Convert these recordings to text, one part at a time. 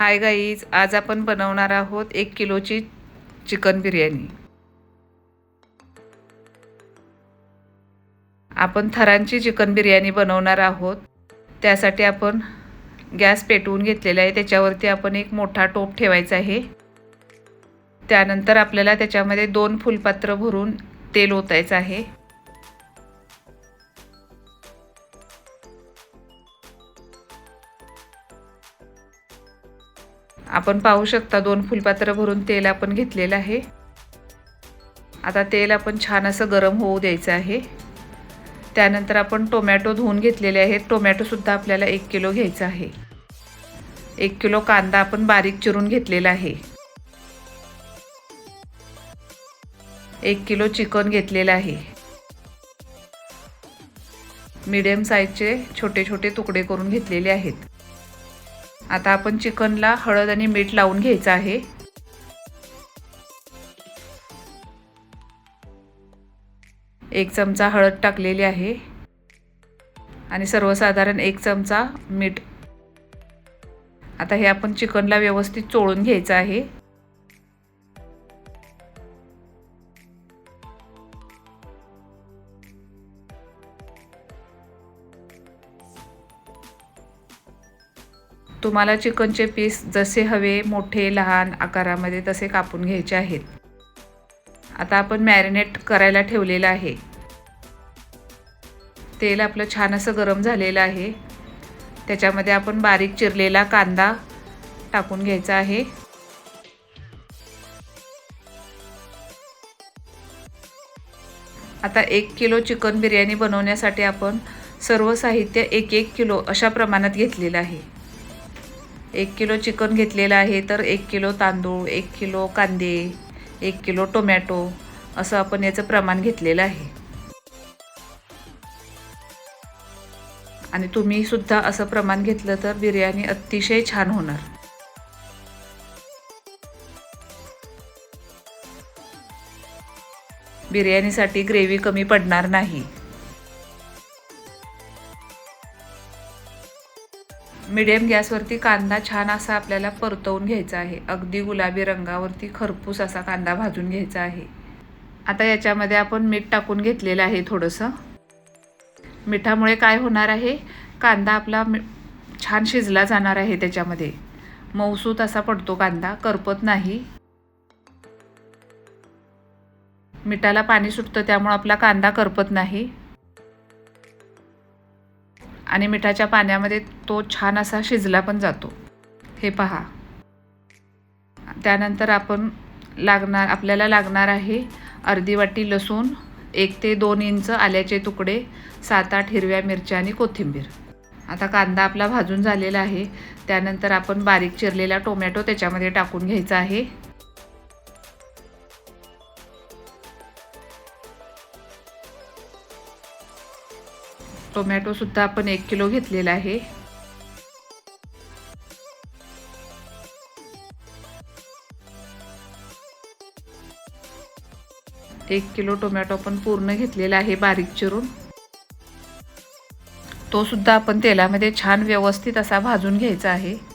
Hi guys आज आपण बनवणार आहोत एक किलोची चिकन बिर्याणी. आपण थरांची चिकन बिर्याणी बनवणार आहोत. त्यासाठी आपण गॅस पेटवून घेतलेला आहे. त्याच्यावरती आपण एक मोठा टोप ठेवायचा आहे. त्यानंतर आपल्याला त्याच्यामध्ये दोन फुलपात्र भरून तेल ओतायचं आहे. आपण पाहू शकता दोन फुलपात्र भरून तेल आपण घेतलेलं आहे. आता तेल आपण छान असं गरम होऊ द्यायचं आहे. त्यानंतर आपण टोमॅटो धुवून घेतलेले आहेत. टोमॅटोसुद्धा आपल्याला एक किलो घ्यायचा आहे. एक किलो कांदा आपण बारीक चिरून घेतलेला आहे. एक किलो चिकन घेतलेलं आहे. मीडियम साईजचे छोटे छोटे तुकडे करून घेतलेले आहेत. आता आपण चिकनला हळद आणि मीठ लावून घ्यायचं आहे. एक चमचा हळद टाकलेली आहे. आणि सर्वसाधारण एक चमचा मीठ. आता हे आपण चिकनला व्यवस्थित चोळून घ्यायचं आहे. तुम्हाला चिकनचे पीस जसे हवे मोठे लहान आकारामध्ये तसे कापून घ्यायचे आहेत. आता आपण मॅरिनेट करायला ठेवलेलं आहे. तेल आपलं छान असं गरम झालेलं आहे. त्याच्यामध्ये आपण बारीक चिरलेला कांदा टाकून घ्यायचा आहे. आता एक किलो चिकन बिर्याणी बनवण्यासाठी आपण सर्व साहित्य एक एक किलो अशा प्रमाणात घेतलेलं आहे. एक किलो चिकन घेतलेलं आहे तर एक किलो तांदूळ एक किलो कांदे एक किलो टोमॅटो असं आपण याचं प्रमाण घेतलेलं आहे. आणि तुम्ही सुद्धा असं प्रमाण घेतलं तर बिर्याणी अतिशय छान होणार. बिर्याणीसाठी ग्रेव्ही कमी पडणार नाही. मिडियम गॅसवरती कांदा छान असा आपल्याला परतवून घ्यायचा आहे. अगदी गुलाबी रंगावरती खरपूस असा कांदा भाजून घ्यायचा आहे. आता याच्यामध्ये आपण मीठ टाकून घेतलेलं आहे थोडंसं. मिठामुळे काय होणार आहे? कांदा आपला छान शिजला जाणार आहे त्याच्यामध्ये. मऊसूत असा पडतो कांदा करपत नाही. मिठाला पाणी सुटतं त्यामुळं आपला कांदा करपत नाही. आणि मिठाच्या पाण्यामध्ये तो छान असा शिजला पण जातो. हे पहा. त्यानंतर आपण लागणार आपल्याला लागणार आहे अर्धी वाटी लसूण एक ते दोन इंच आल्याचे तुकडे सात आठ हिरव्या मिरच्या आणि कोथिंबीर. आता कांदा आपला भाजून झालेला आहे. त्यानंतर आपण बारीक चिरलेला टोमॅटो त्याच्यामध्ये टाकून घ्यायचा आहे. टोमॅटोसुद्धा आपण एक किलो घेतलेला आहे. एक किलो टोमॅटो आपण पूर्ण घेतलेला आहे बारीक चिरून. तो सुद्धा आपण तेलामध्ये छान व्यवस्थित असा भाजून घ्यायचा आहे.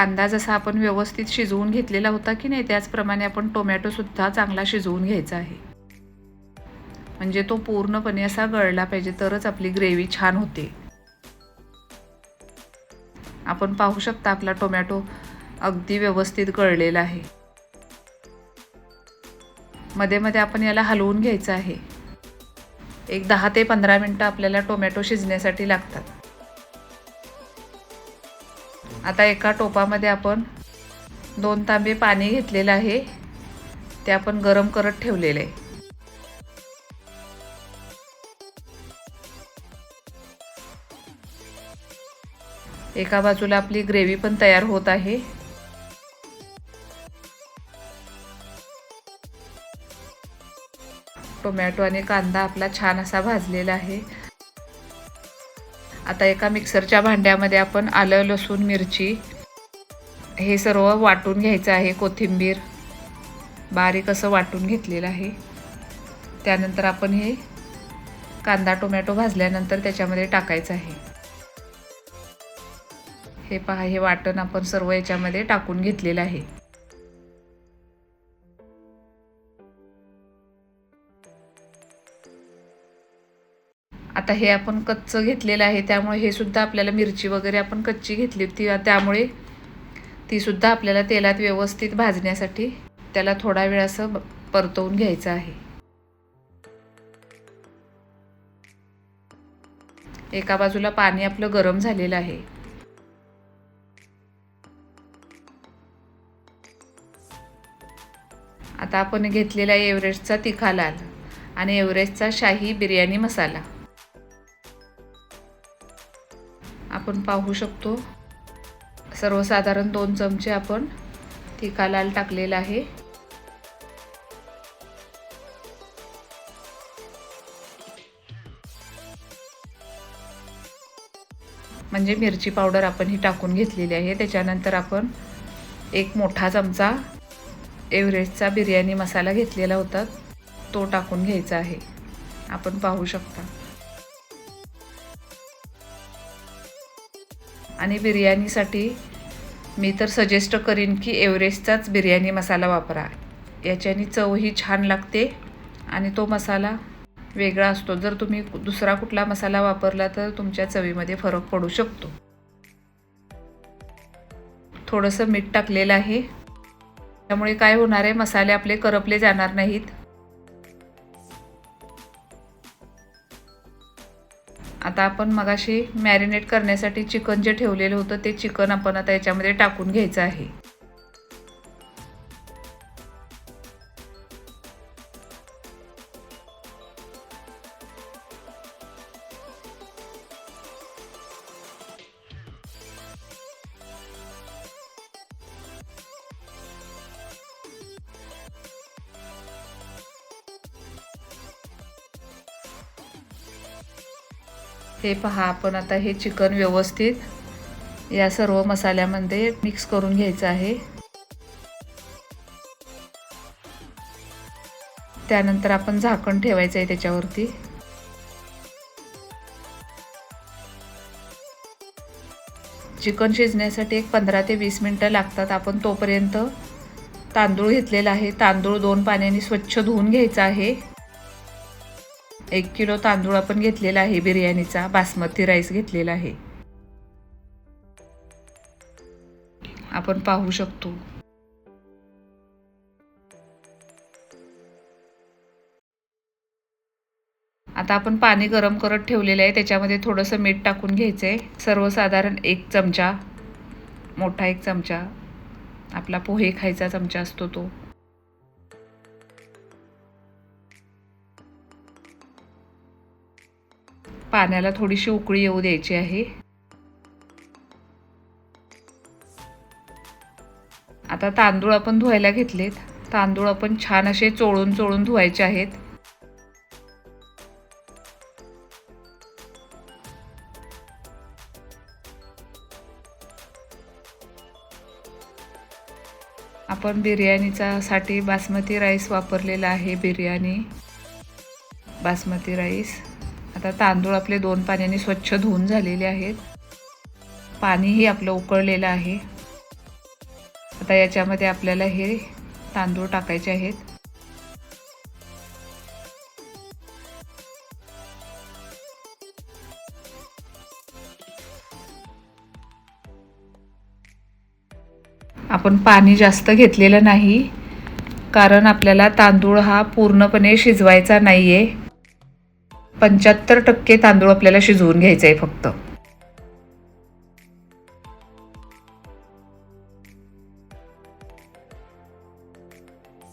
कांदा जसा आपण व्यवस्थित शिजवून घेतलेला होता की नाही त्याचप्रमाणे आपण टोमॅटोसुद्धा चांगला शिजवून घ्यायचा आहे. म्हणजे तो पूर्णपणे असा गळला पाहिजे तरच आपली ग्रेव्ही छान होते. आपण पाहू शकता आपला टोमॅटो अगदी व्यवस्थित गळलेला आहे. मध्ये मध्ये आपण याला हलवून घ्यायचं आहे. एक दहा ते पंधरा मिनटं आपल्याला टोमॅटो शिजण्यासाठी लागतात. आता एका टोपामध्ये आपण दोन तांबे पाणी घेतलेलं आहे. ते आपण गरम करत ठेवलेलं आहे. एका बाजूला आपली ग्रेव्ही पण तयार होत आहे. टोमॅटो आणि कांदा आपला छान असा भाजलेला आहे. आता एका मिक्सरच्या भांड्यामध्ये आपण आलं लसूण मिरची हे सर्व वाटून घ्यायचं आहे कोथिंबीर. बारीक असं वाटून घेतलेलं आहे. त्यानंतर आपण हे कांदा टोमॅटो भाजल्यानंतर त्याच्यामध्ये टाकायचं आहे. हे पहा हे वाटण आपण सर्व याच्यामध्ये टाकून घेतलेलं आहे. आता हे आपण कच्चं घेतलेलं आहे त्यामुळे हे सुद्धा आपल्याला मिरची वगैरे आपण कच्ची घेतली होती. त्यामुळे तीसुद्धा आपल्याला तेलात व्यवस्थित भाजण्यासाठी त्याला थोडा वेळ असं परतवून घ्यायचं आहे. एका बाजूला पाणी आपलं गरम झालेलं आहे. आता आपण घेतलेला आहे एव्हरेस्टचा तिखा लाल आणि एव्हरेस्टचा शाही बिर्याणी मसाला. आपण पाहू शकतो. सर्वसाधारण दोन चमचे आपण तिखा लाल टाकलेला आहे. म्हणजे मिरची पावडर आपण ही टाकून घेतलेली आहे. त्याच्यानंतर आपण एक मोठा चमचा एव्हरेस्टचा बिर्याणी मसाला घेतलेला होता. तो टाकून घ्यायचा आहे. आपण पाहू शकता. आणि बिर्याणीसाठी मी तर सजेस्ट करीन की एव्हरेस्टचाच बिर्याणी मसाला वापरा. याच्याने चवही छान लागते आणि तो मसाला वेगळा असतो. जर तुम्ही दुसरा कुठला मसाला वापरला तर तुमच्या चवीमध्ये फरक पडू शकतो. थोडंसं मीठ टाकलेलं आहे. त्यामुळे काय होणार आहे? मसाले आपले करपले जाणार नाहीत. आता आपण मगाशी मॅरिनेट करण्यासाठी चिकन जे ठेवलेलं होतं ते चिकन आपण आता याच्यामध्ये टाकून घ्यायचं आहे. हे पहा आपण आता हे चिकन व्यवस्थित या सर्व मसाल्यामध्ये मिक्स करून घ्यायचं आहे. त्यानंतर आपण झाकण ठेवायचं आहे त्याच्यावरती. चिकन शिजण्यासाठी एक पंधरा ते वीस मिनटं लागतात. आपण तोपर्यंत तांदूळ घेतलेला आहे. तांदूळ दोन पाण्याने स्वच्छ धुवून घ्यायचा आहे. एक किलो तांदूळ आपण घेतलेला आहे बिर्याणीचा. बासमती राईस घेतलेला आहे. आपण पाहू शकतो. आता आपण पाणी गरम करत ठेवलेलं आहे. त्याच्यामध्ये थोडंसं मीठ टाकून घ्यायचं आहे सर्वसाधारण एक चमचा मोठा एक चमचा. आपला पोहे खायचा चमचा असतो तो. पाण्याला थोडीशी उकळी येऊ द्यायची आहे. आता तांदूळ आपण धुवायला घेतलेत. तांदूळ आपण छान असे चोळून चोळून धुवायचे आहेत. आपण बिर्याणीचा साठी बासमती राईस वापरलेला आहे बिर्याणी. बासमती राईस. आता तांदूळ आपले दोन पाण्याने स्वच्छ धुवून झालेले आहेत. पाणीही आपलं उकळलेलं आहे. आता याच्यामध्ये आपल्याला हे तांदूळ टाकायचे आहेत. आपण पाणी जास्त घेतलेलं नाही कारण आपल्याला तांदूळ हा पूर्णपणे शिजवायचा नाही आहे पंच्याहत्तर टक्के तांदूळ आपल्याला शिजवून घ्यायचे आहे फक्त.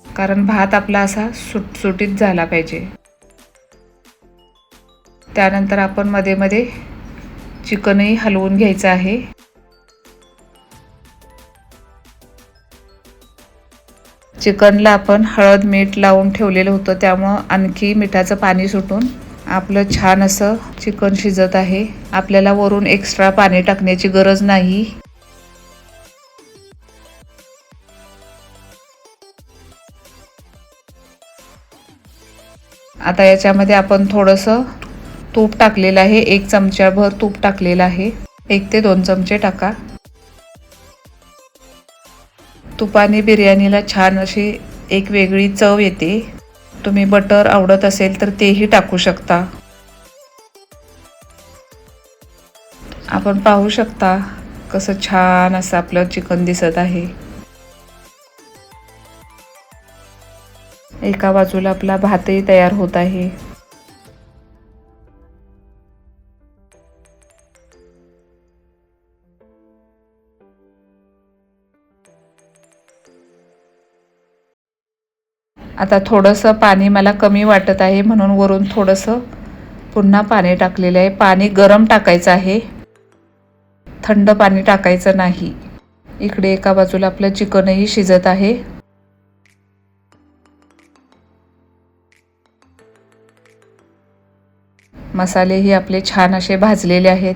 कारण भात आपला असा सुटसुटीत झाला पाहिजे. त्यानंतर आपण मध्ये मध्ये चिकनही हलवून घ्यायचं आहे. चिकनला आपण हळद मीठ लावून ठेवलेलं होतं त्यामुळं आणखी मिठाचं पाणी सुटून आपलं छान असं चिकन शिजत आहे. आपल्याला वरून एक्स्ट्रा पाणी टाकण्याची गरज नाही. आता याच्यामध्ये आपण थोडंसं तूप टाकलेलं आहे. एक चमच्याभर तूप टाकलेलं आहे. एक ते दोन चमचे टाका. तुपाने बिर्याणीला छान अशी एक वेगळी चव येते. तुम्ही बटर आवडत असेल तर तेही टाकू शकता. आपण पाहू शकता कसं छान असं आपलं चिकन दिसत आहे. एका बाजूला आपला भातही तयार होत आहे. आता थोडंसं पाणी मला कमी वाटत आहे म्हणून वरून थोडंसं पुन्हा पाणी टाकलेलं आहे. पाणी गरम टाकायचं आहे. थंड पाणी टाकायचं नाही. इकडे एका बाजूला आपलं चिकनही शिजत आहे. मसालेही आपले छान असे भाजलेले आहेत.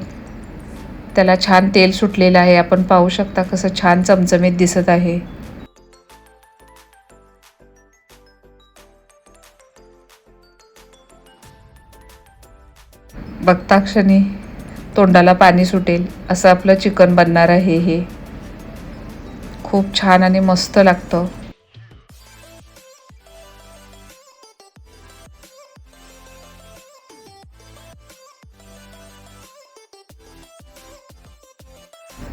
त्याला छान तेल सुटलेलं आहे. आपण पाहू शकता कसं छान चमचमीत दिसत आहे. बघता क्षणी तोंडाला पाणी सुटेल. असं आपलं चिकन बनणार आहे हे. खूप छान आणि मस्त लागतं.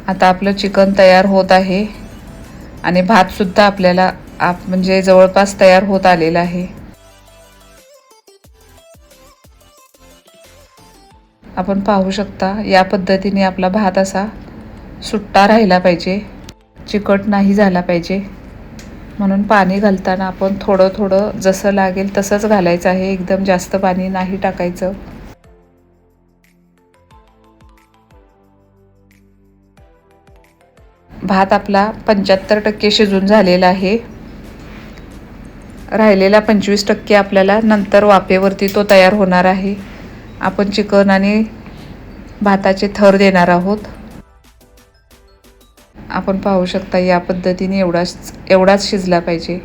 आता आपलं चिकन तयार होत आहे. आणि भातसुद्धा आपल्याला आप म्हणजे जवळपास तयार होत आलेला आहे. आपण पाहू शकता या पद्धतीने आपला भात असा सुट्टा राहिला पाहिजे चिकट नाही झाला पाहिजे. म्हणून पाणी घालताना आपण थोडं थोडं जसं लागेल तसंच घालायचं आहे. एकदम जास्त पाणी नाही टाकायचं. भात आपला पंच्याहत्तर टक्के शिजून झालेला आहे. राहिलेला पंचवीस टक्के आपल्याला नंतर वाफेवरती तो तयार होणार आहे. आपण चिकन आणि भाताचे थर देणार आहोत. आपण पाहू शकता या पद्धतीने एवढाच एवढाच शिजला पाहिजे.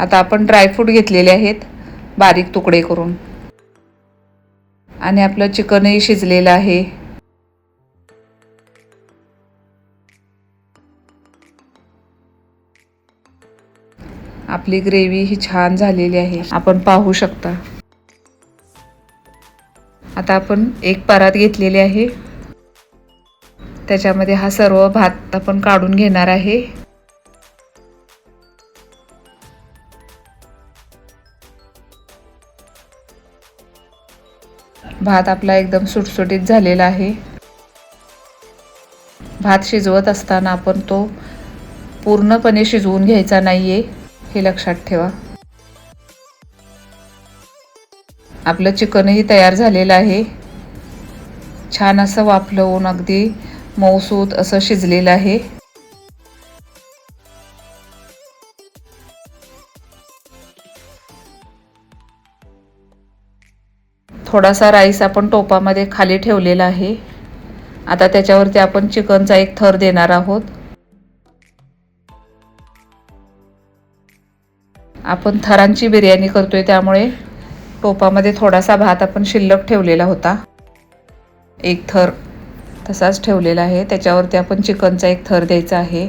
आता आपण ड्रायफ्रूट घेतलेले आहेत बारीक तुकडे करून. आणि आपलं चिकनही शिजलेलं आहे. आपली ग्रेव्ही ही छान झालेली आहे. आपण पाहू शकता. आता आपण एक परात घेतलेली आहे. त्याच्यामध्ये हा सर्व भात आपण काढून घेणार आहे. भात आपला एकदम सुटसुटीत झालेला आहे. भात शिजवत असताना आपण तो पूर्णपणे शिजवून घ्यायचा नाही आहे हे लक्षात ठेवा. आपलं चिकनही तयार झालेलं आहे. छान असं वाफलवून अगदी मऊसूत असं शिजलेलं आहे. थोडासा राईस आपण टोपामध्ये खाली ठेवलेला आहे. आता त्याच्यावरती आपण चिकनचा एक थर देणार आहोत. आपण थरांची बिर्याणी करतोय त्यामुळे टोपामध्ये थोडासा भात आपण शिल्लक ठेवलेला होता. एक थर तसाच ठेवलेला आहे. त्याच्यावरती आपण चिकनचा एक थर द्यायचा आहे.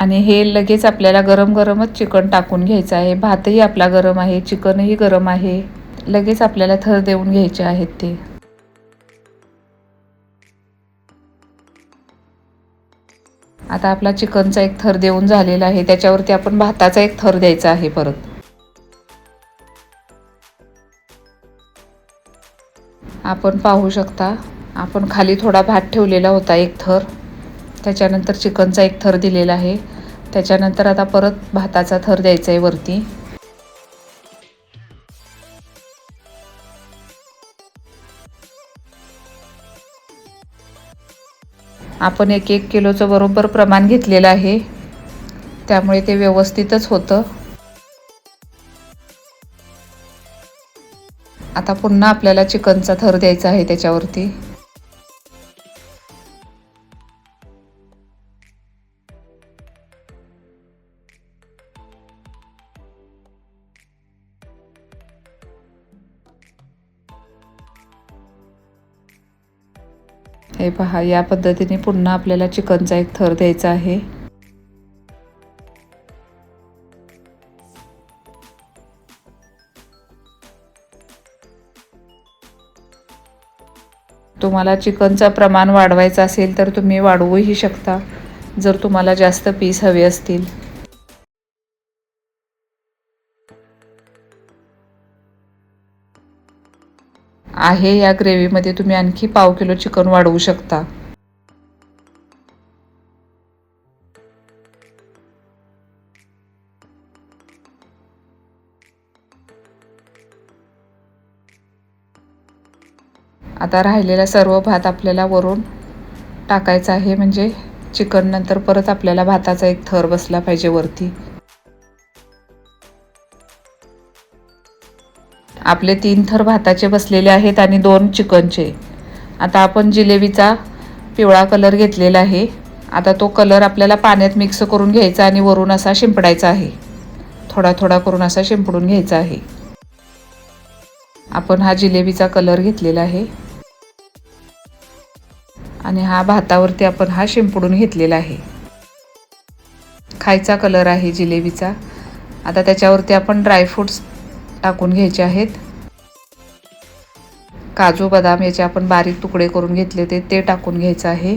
आणि हे लगेच आपल्याला गरम गरमच चिकन टाकून घ्यायचं आहे. भातही आपला गरम आहे चिकनही गरम आहे. लगेच आपल्याला थर देऊन घ्यायचे आहेत ते. आता आपला चिकनचा एक थर देऊन झालेला आहे. त्याच्यावरती आपण भाताचा एक थर द्यायचा आहे परत. आपण पाहू शकता आपण खाली थोडा भात ठेवलेला होता एक थर. त्याच्यानंतर चिकनचा एक थर दिलेला आहे. त्याच्यानंतर आता परत भाताचा थर द्यायचा आहे वरती. आपण एक एक किलोचं बरोबर प्रमाण घेतलेलं आहे. त्यामुळे ते व्यवस्थितच होतं. आता पुन्हा आपल्याला चिकनचा थर द्यायचा आहे त्याच्यावरती. हे पहा या पद्धतीने पुन्हा आपल्याला चिकनचा एक थर द्यायचा आहे. तुम्हाला चिकनचं प्रमाण वाढवायचं असेल तर तुम्ही वाढवूही शकता जर तुम्हाला जास्त पीस हवे असतील. आहे या ग्रेव्हीमध्ये तुम्ही आणखी पाव किलो चिकन वाढवू शकता. आता राहिलेला सर्व भात आपल्याला वरून टाकायचा आहे म्हणजे चिकन नंतर परत आपल्याला भाताचा एक थर बसला पाहिजे वरती. आपले तीन थर भाताचे बसलेले आहेत आणि दोन चिकनचे. आता आपण जिलेबीचा पिवळा कलर घेतलेला आहे. आता तो कलर आपल्याला पाण्यात मिक्स करून घ्यायचा आणि वरून असा शिंपडायचा आहे. थोडा थोडा करून असा शिंपडून घ्यायचा आहे. आपण हा जिलेबीचा कलर घेतलेला आहे. आणि हा भातावरती आपण हा शिंपडून घेतलेला आहे. खायचा कलर आहे जिलेबीचा. आता त्याच्यावरती आपण ड्रायफ्रूट्स टाकून घ्यायचे आहेत. काजू बदाम याचे आपण बारीक तुकडे करून घेतले होते ते टाकून घ्यायचं आहे.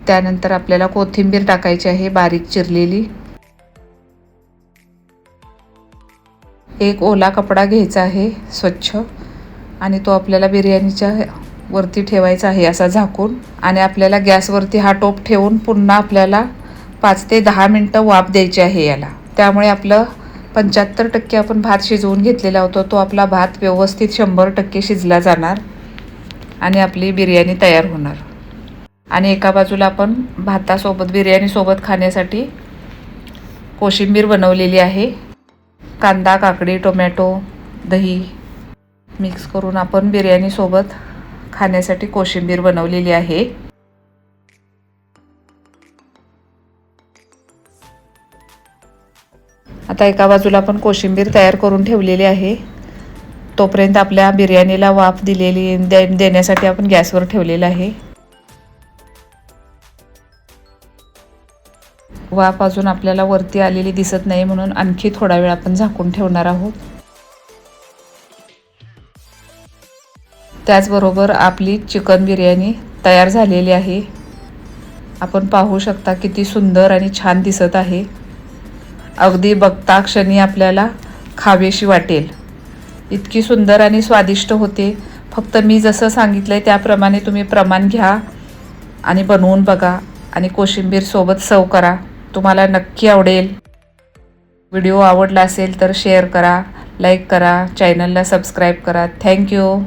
त्यानंतर आपल्याला कोथिंबीर टाकायची आहे बारीक चिरलेली. एक ओला कपडा घ्यायचा आहे स्वच्छ. आणि तो आपल्याला बिर्याणीच्या वरती ठेवायचा आहे असा झाकून आणि आपल्याला गॅसवरती हा टोप ठेवून पुन्हा आपल्याला पाच ते दहा मिनटं वाफ द्यायची आहे याला. त्यामुळे आपलं पंच्याहत्तर टक्के आपण भात शिजवून घेतलेला होतो तो आपला भात व्यवस्थित शंभर टक्के शिजला जाणार आणि आपली बिर्याणी तयार होणार. आणि एका बाजूला आपण भातासोबत बिर्याणीसोबत खाण्यासाठी कोशिंबीर बनवलेली आहे. कांदा काकडी टोमॅटो दही मिक्स करून आपण बिर्याणीसोबत खाण्यासाठी कोशिंबीर बनवलेली आहे. आता एका बाजूला आपण कोशिंबीर तयार करून ठेवलेली आहे. तोपर्यंत आपल्या बिर्याणीला वाफ दिलेली दे देण्यासाठी आपण गॅसवर ठेवलेलं आहे. वाफ अजून आपल्याला वरती आलेली दिसत नाही म्हणून आणखी थोडा वेळ आपण झाकून ठेवणार आहोत. त्याचबरोबर आपली चिकन बिर्याणी तयार झालेली आहे. आपण पाहू शकता किती सुंदर आणि छान दिसत आहे. अगदी बघता क्षणी आपल्याला खावेशी वाटेल. इतकी सुंदर आणि स्वादिष्ट होते. फक्त मी जसं सांगितलं आहे त्याप्रमाणे तुम्ही प्रमाण घ्या आणि बनवून बघा आणि कोशिंबीरसोबत सर्व करा. तुम्हाला नक्की आवडेल. व्हिडिओ आवडला असेल तर शेअर करा लाईक करा चॅनलला सबस्क्राईब करा. थँक्यू